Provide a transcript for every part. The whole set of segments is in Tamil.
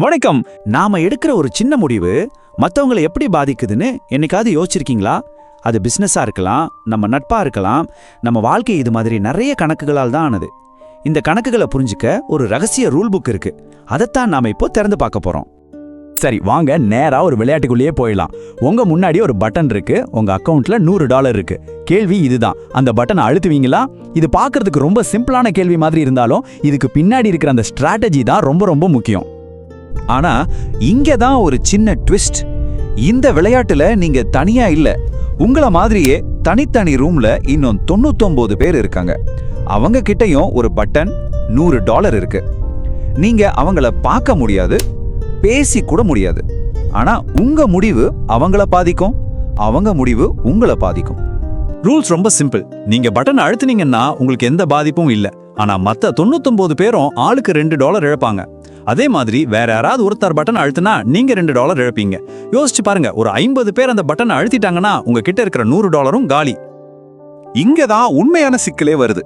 வணக்கம். நாம எடுக்கிற ஒரு சின்ன முடிவு மற்றவங்களை எப்படி பாதிக்குதுன்னு என்னைக்காவது யோசிச்சிருக்கீங்களா? அது பிஸ்னஸாக இருக்கலாம் நம்ம நட்பாக இருக்கலாம் நம்ம வாழ்க்கை இது மாதிரி நிறைய கணக்குகளால் தான் ஆனது. இந்த கணக்குகளை புரிஞ்சுக்க ஒரு ரகசிய ரூல் புக் இருக்கு. அதைத்தான் நாம இப்போ திறந்து பார்க்க போறோம். சரி வாங்க நேராக ஒரு விளையாட்டுக்குள்ளேயே போயிடலாம். உங்க முன்னாடி ஒரு பட்டன் இருக்கு உங்க அக்கவுண்ட்ல நூறு டாலர் இருக்கு. கேள்வி இதுதான். அந்த பட்டனை அழுத்துவீங்களா? இது பார்க்கறதுக்கு ரொம்ப சிம்பிளான கேள்வி மாதிரி இருந்தாலும் இதுக்கு பின்னாடி இருக்கிற அந்த ஸ்ட்ராட்டஜி தான் ரொம்ப ரொம்ப முக்கியம். ஆனா இங்க தான் ஒரு சின்ன ட்விஸ்ட் இந்த விளையாட்டுல நீங்க தனியா இல்ல. உங்கள மாதிரியே தனித்தனி ரூம்ல இன்னும் தொண்ணூத்தொன்பது பேர் இருக்காங்க. அவங்க கிட்டயும் ஒரு பட்டன் நூறு டாலர் இருக்கு. நீங்க அவங்கள பார்க்க முடியாது பேசி கூட முடியாது. ஆனா உங்க முடிவு அவங்கள பாதிக்கும் அவங்க முடிவு உங்களை பாதிக்கும். ரூல்ஸ் ரொம்ப சிம்பிள் நீங்க பட்டன் அழுத்துனீங்கன்னா உங்களுக்கு எந்த பாதிப்பும் இல்ல. ஆனா மத்த தொண்ணூத்தொன்பது பேரும் ஆளுக்கு ரெண்டு டாலர் இழப்பாங்க. அதே மாதிரி வேற யாராவது ஒருத்தர் பட்டன் அழுத்தினா நீங்க ரெண்டு டாலர் இழப்பீங்க. யோசிச்சு பாருங்க ஒரு ஐம்பது பேர் அந்த பட்டனை அழுத்திட்டாங்கன்னா உங்ககிட்ட இருக்கிற நூறு டாலரும் காலி. இங்க தான் உண்மையான சிக்கலே வருது.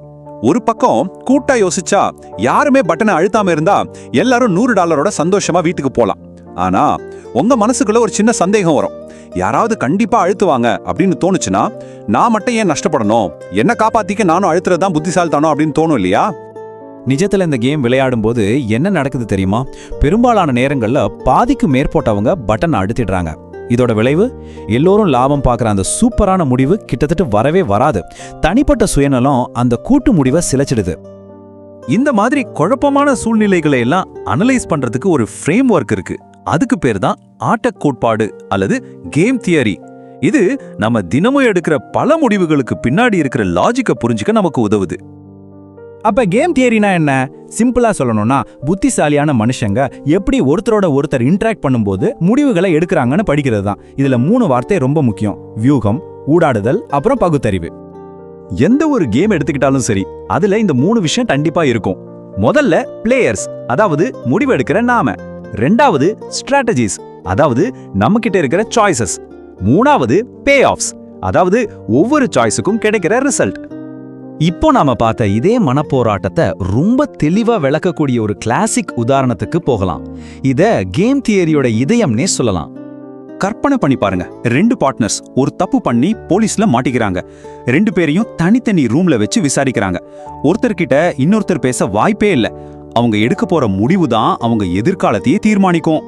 ஒரு பக்கம் கூட்டா யோசிச்சா யாருமே பட்டனை அழுத்தாம இருந்தா எல்லாரும் நூறு டாலரோட சந்தோஷமா வீட்டுக்கு போலாம். ஆனா உங்க மனசுக்குள்ள ஒரு சின்ன சந்தேகம் வரும். யாராவது கண்டிப்பா அழுத்துவாங்க அப்படின்னு தோணுச்சுன்னா நான் மட்டும் ஏன் நஷ்டப்படணும்? என்ன காப்பாத்திக்க நானும் அழுத்துறது தான் புத்திசாலித்தானோ அப்படின்னு தோணும் இல்லையா? நிஜத்துல இந்த கேம் விளையாடும் போது என்ன நடக்குது தெரியுமா? பெரும்பாலான நேரங்களில் பாதிக்கு மேற்பட்டவங்க பட்டன் அழுத்திடுறாங்க. இதோட விளைவு எல்லோரும் லாபம் பார்க்குற அந்த சூப்பரான முடிவு கிட்டத்தட்ட வரவே வராது. தனிப்பட்ட சுயநலம் அந்த கூட்டு முடிவை சிலைச்சிடுது. இந்த மாதிரி குழப்பமான சூழ்நிலைகளை எல்லாம் அனலைஸ் பண்றதுக்கு ஒரு ஃப்ரேம் ஒர்க் இருக்கு. அதுக்கு பேர் தான் ஆட்டக் கோட்பாடு அல்லது கேம் தியரி இது நம்ம தினமும் எடுக்கிற பல முடிவுகளுக்கு பின்னாடி இருக்கிற லாஜிக்கை புரிஞ்சுக்க நமக்கு உதவுது. அப்ப கேம் தியரினா என்ன? சிம்பிளா சொல்லணும்னா புத்திசாலியான மனுஷங்க எப்படி ஒருத்தரோட ஒருத்தர் இன்டராக்ட் பண்ணும்போது முடிவுகளை எடுக்கிறாங்கன்னு படிக்கிறது தான். இதுல மூணு வார்த்தை ரொம்ப முக்கியம். வியூகம் ஊடாடுதல் அப்புறம் பகுத்தறிவு. எந்த ஒரு கேம் எடுத்துக்கிட்டாலும் சரி அதுல இந்த மூணு விஷயம் கண்டிப்பா இருக்கும். முதல்ல பிளேயர்ஸ் அதாவது முடிவெடுக்கிற நாம. ரெண்டாவது ஸ்ட்ராட்டஜிஸ் அதாவது நம்ம கிட்ட இருக்கிற சாய்ஸஸ் மூணாவது பே ஆஃப்ஸ் அதாவது ஒவ்வொரு சாய்ஸுக்கும் கிடைக்கிற ரிசல்ட் இப்போ நாம பார்த்த இதே மனப்போராட்டத்தை ரொம்ப தெளிவா விளக்கக்கூடிய ஒரு கிளாசிக் உதாரணத்துக்கு போகலாம். இத கேம் தியரியோட இதயம்னே சொல்லலாம். கற்பனை பண்ணி பாருங்க. ரெண்டு பார்ட்னர்ஸ் ஒரு தப்பு பண்ணி போலீஸ்ல மாட்டிக்கிறாங்க. ரெண்டு பேரையும் தனித்தனி ரூம்ல வச்சு விசாரிக்கிறாங்க. ஒருத்தர்கிட்ட இன்னொருத்தர் பேச வாய்ப்பே இல்லை. அவங்க எடுக்க போற முடிவு தான் அவங்க எதிர்காலத்தையே தீர்மானிக்கும்.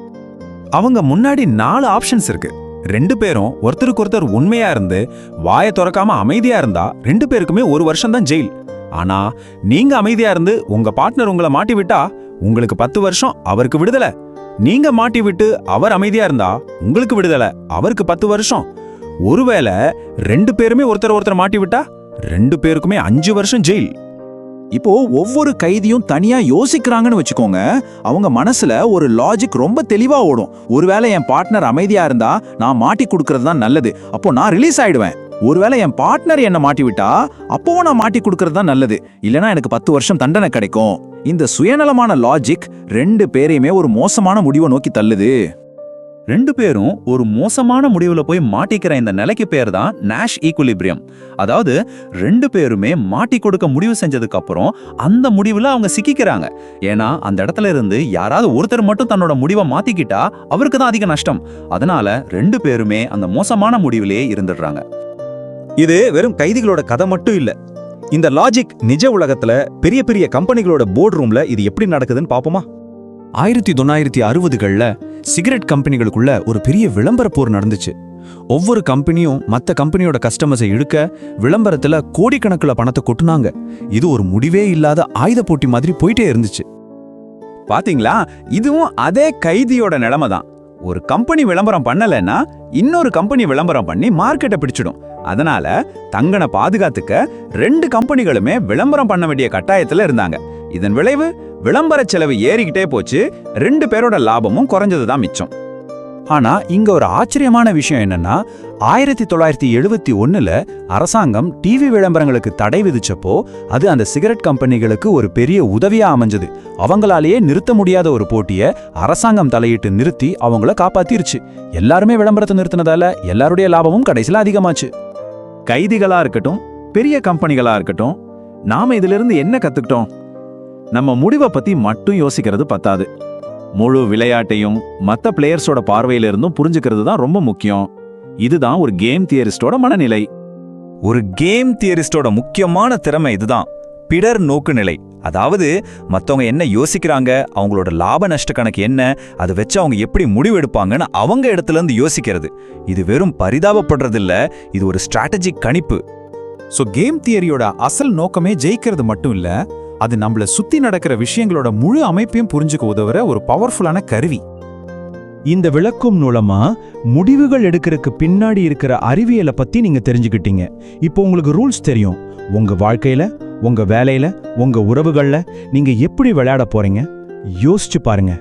அவங்க முன்னாடி நாலு ஆப்ஷன்ஸ் இருக்கு. ரெண்டு பேரும் ஒருத்தருக்கு ஒருத்தர் உண்மையா இருந்து வாயை திறக்காம அமைதியா இருந்தா ரெண்டு பேருக்குமே ஒரு வருஷம் தான் ஜெயில் ஆனா நீங்க அமைதியா இருந்து உங்க பார்ட்னர் உங்களை மாட்டி விட்டா உங்களுக்கு பத்து வருஷம் அவருக்கு விடுதலை. நீங்க மாட்டி விட்டு அவர் அமைதியா இருந்தா உங்களுக்கு விடுதலை அவருக்கு பத்து வருஷம். ஒருவேளை ரெண்டு பேருமே ஒருத்தர் ஒருத்தர் மாட்டி விட்டா ரெண்டு பேருக்குமே அஞ்சு வருஷம் ஜெயில் இப்போ ஒவ்வொரு கைதியும் தனியா யோசிக்கிறாங்கன்னு வச்சுக்கோங்க. அவங்க மனசுல ஒரு லாஜிக் ரொம்ப தெளிவா ஓடும். ஒருவேளை என் பார்ட்னர் அமைதியா இருந்தா நான் மாட்டி கொடுக்கறது தான் நல்லது. அப்போ நான் ரிலீஸ் ஆயிடுவேன். ஒருவேளை என் பார்ட்னர் என்ன மாட்டி விட்டா அப்பவும் நான் மாட்டி கொடுக்கறது தான் நல்லது. இல்லனா எனக்கு பத்து வருஷம் தண்டனை கிடைக்கும். இந்த சுயநலமான லாஜிக் ரெண்டு பேரையுமே ஒரு மோசமான முடிவை நோக்கி தள்ளுது. ரெண்டு பேரும் ஒரு மோசமான முடிவுல போய் மாட்டிக்கிற இந்த நிலைக்கு பேர் தான் நேஷ் ஈக்குலிபிரியம் அதாவது ரெண்டு பேருமே மாட்டி கொடுக்க முடிவு செஞ்சதுக்கு அப்புறம் அந்த முடிவுல அவங்க சிக்கிக்கிறாங்க. ஏன்னா அந்த இடத்துல இருந்து யாராவது ஒருத்தர் மட்டும் தன்னோட முடிவை மாத்திக்கிட்டா அவருக்கு தான் அதிக நஷ்டம். அதனால ரெண்டு பேருமே அந்த மோசமான முடிவிலேயே இருந்துடுறாங்க. இது வெறும் கைதிகளோட கதை மட்டும் இல்ல. இந்த லாஜிக் நிஜ உலகத்துல பெரிய பெரிய கம்பெனிகளோட போர்டு ரூம்ல இது எப்படி நடக்குதுன்னு பாப்போமா ஆயிரத்தி தொள்ளாயிரத்தி அறுபதுகள்ல சிகரெட் கம்பெனிகளுக்குள்ள ஒரு பெரிய விளம்பர போர் நடந்துச்சு. ஒவ்வொரு கம்பெனியும் மத்த கம்பெனியோட கஸ்டமர்ஸை இழுக்க விளம்பரத்துல கோடிக்கணக்கில் பணத்தை கொட்டுனாங்க. இது ஒரு முடிவே இல்லாத ஆயுத போட்டி மாதிரி போயிட்டே இருந்துச்சு. பாத்தீங்களா? இதுவும் அதே கைதியோட நிலைமை தான். ஒரு கம்பெனி விளம்பரம் பண்ணலைன்னா இன்னொரு கம்பெனி விளம்பரம் பண்ணி மார்க்கெட்டை பிடிச்சிடும். அதனால தங்கனை பாதுகாத்துக்க ரெண்டு கம்பெனிகளுமே விளம்பரம் பண்ண வேண்டிய கட்டாயத்துல இருந்தாங்க. இதன் விளைவு விளம்பர செலவு ஏறிக்கிட்டே போச்சு. ரெண்டு பேரோட லாபமும் குறைஞ்சது தான் மிச்சம். ஆனா இங்க ஒரு ஆச்சரியமான விஷயம் என்னன்னா ஆயிரத்தி தொள்ளாயிரத்தி எழுபத்தி ஒன்னுல அரசாங்கம் டிவி விளம்பரங்களுக்கு தடை விதிச்சப்போ அது அந்த சிகரெட் கம்பெனிகளுக்கு ஒரு பெரிய உதவியா அமைஞ்சது. அவங்களாலேயே நிறுத்த முடியாத ஒரு போட்டிய அரசாங்கம் தலையிட்டு நிறுத்தி அவங்கள காப்பாத்திருச்சு. எல்லாருமே விளம்பரத்தை நிறுத்தினதால எல்லாருடைய லாபமும் கடைசியில் அதிகமாச்சு. கைதிகளா இருக்கட்டும் பெரிய கம்பெனிகளா இருக்கட்டும் நாம இதிலிருந்து என்ன கத்துக்கிட்டோம்? நம்ம முடிவை பத்தி மட்டும் யோசிக்கிறது பத்தாது. முழு விளையாட்டையும் மத்த பிளேயர்ஸோட பார்வையில இருந்தும் புரிஞ்சுக்கிறது தான் ரொம்ப முக்கியம். இதுதான் ஒரு கேம் தியரிஸ்டோட மனநிலை. ஒரு கேம் தியரிஸ்டோட முக்கியமான திறமை இதுதான். பிடர் நோக்குநிலை. அதாவது மத்தவங்க என்ன யோசிக்கிறாங்க அவங்களோட லாப நஷ்ட கணக்கு என்ன அதை வச்சு அவங்க எப்படி முடிவெடுப்பாங்கன்னு அவங்க இடத்துல இருந்து யோசிக்கிறது. இது வெறும் பரிதாபப்படுறது இல்ல இது ஒரு ஸ்ட்ராட்டஜிக் கணிப்பு. ஸோ கேம் தியரியோட அசல் நோக்கமே ஜெயிக்கிறது மட்டும் இல்ல அது நம்மள சுத்தி நடக்கிற விஷயங்களோட முழு அமைப்பையும் புரிஞ்சுக்க உதவுற ஒரு பவர்ஃபுல்லான கருவி. இந்த விளக்கம் மூலமா முடிவுகள் எடுக்கிறதுக்கு பின்னாடி இருக்கிற அறிவியலை பத்தி நீங்க தெரிஞ்சுக்கிட்டீங்க. இப்போ உங்களுக்கு ரூல்ஸ் தெரியும். உங்க வாழ்க்கையில உங்க வேலையில உங்க உறவுகள்ல நீங்க எப்படி விளையாட போறீங்க? யோசிச்சு பாருங்க.